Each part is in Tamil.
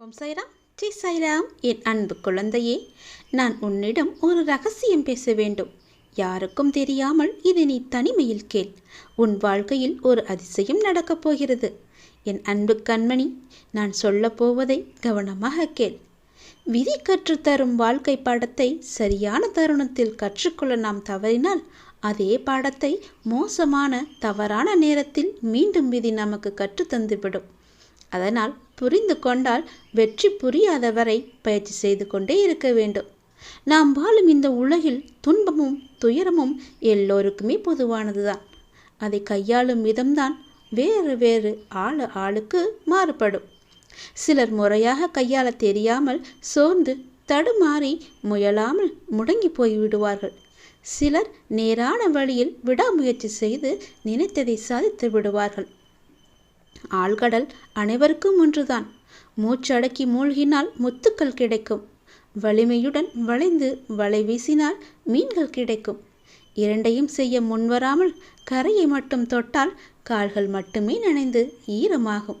ஓம் சாய்ராம். ஜெய் சாய்ராம். என் அன்பு குழந்தையே நான் உன்னிடம் ஒரு ரகசியம் பேச வேண்டும். யாருக்கும் தெரியாமல் இது நீ தனிமையில் கேள். உன் வாழ்க்கையில் ஒரு அதிசயம் நடக்கப் போகிறது. என் அன்பு கண்மணி நான் சொல்லப்போவதை கவனமாக கேள். விதி கற்றுத்தரும் வாழ்க்கை பாடத்தை சரியான தருணத்தில் கற்றுக்கொள்ள நாம் தவறினால் அதே பாடத்தை மோசமான தவறான நேரத்தில் மீண்டும் விதி நமக்கு கற்றுத்தந்துவிடும் அதனால் புரிந்து கொண்டால் வெற்றி புரியாத வரை பயிற்சி செய்து கொண்டே இருக்க வேண்டும். நாம் வாழும் இந்த உலகில் துன்பமும் துயரமும் எல்லோருக்குமே பொதுவானதுதான். அதை கையாளும் விதம்தான் வேறு வேறு ஆளு ஆளுக்கு மாறுபடும். சிலர் முறையாக கையாள தெரியாமல் சோர்ந்து தடுமாறி முயலாமல் முடங்கி போய் விடுவார்கள். சிலர் நேரான வழியில் விடாமுயற்சி செய்து நினைத்ததை சாதித்து விடுவார்கள். ஆழ்கடல் அனைவருக்கும் ஒன்றுதான். மூச்சடக்கி மூழ்கினால் முத்துக்கள் கிடைக்கும். வலிமையுடன் வளைந்து வலை வீசினால் மீன்கள் கிடைக்கும். இரண்டையும் செய்ய முன்வராமல் கரையை மட்டும் தொட்டால் கால்கள் மட்டுமே நனைந்து ஈரமாகும்.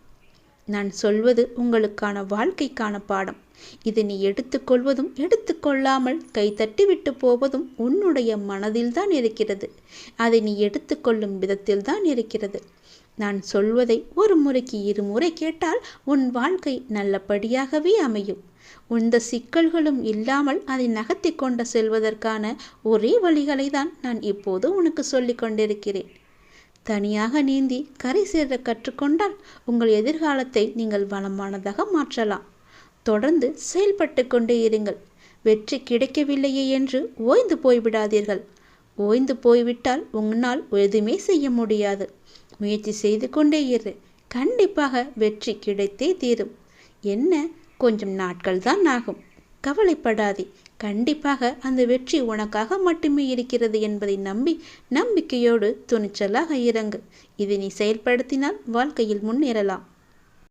நான் சொல்வது உங்களுக்கான வாழ்க்கைக்கான பாடம். இது நீ எடுத்துக்கொள்வதும் எடுத்துக்கொள்ளாமல் கை தட்டிவிட்டு போவதும் உன்னுடைய மனதில்தான் இருக்கிறது. அதை நீ எடுத்துக்கொள்ளும் விதத்தில்தான் இருக்கிறது. நான் சொல்வதை ஒரு முறைக்கு இருமுறை கேட்டால் உன் வாழ்க்கை நல்லபடியாகவே அமையும். இந்த சிக்கல்களும் இல்லாமல் அதை நகர்த்தி கொண்டு செல்வதற்கான ஒரே வழிகளை தான் நான் இப்போது உனக்கு சொல்லிக் கொண்டிருக்கிறேன். தனியாக நீந்தி கரை சேர கற்றுக்கொண்டால் உங்கள் எதிர்காலத்தை நீங்கள் வளமானதாக மாற்றலாம். தொடர்ந்து செயல்பட்டு கொண்டே இருங்கள். வெற்றி கிடைக்கவில்லையே என்று ஓய்ந்து போய்விடாதீர்கள். ஓய்ந்து போய்விட்டால் உன்னால் எதுவுமே செய்ய முடியாது. முயற்சி செய்து கொண்டே இரு. கண்டிப்பாக வெற்றி கிடைத்தே தீரும். என்ன? கொஞ்சம் நாட்கள் தான் ஆகும். கவலைப்படாதே. கண்டிப்பாக அந்த வெற்றி உனக்காக மட்டுமே இருக்கிறது என்பதை நம்பி நம்பிக்கையோடு துணிச்சலாக இறங்கு. இதை நீ செயல்படுத்தினால் வாழ்க்கையில் முன்னேறலாம்.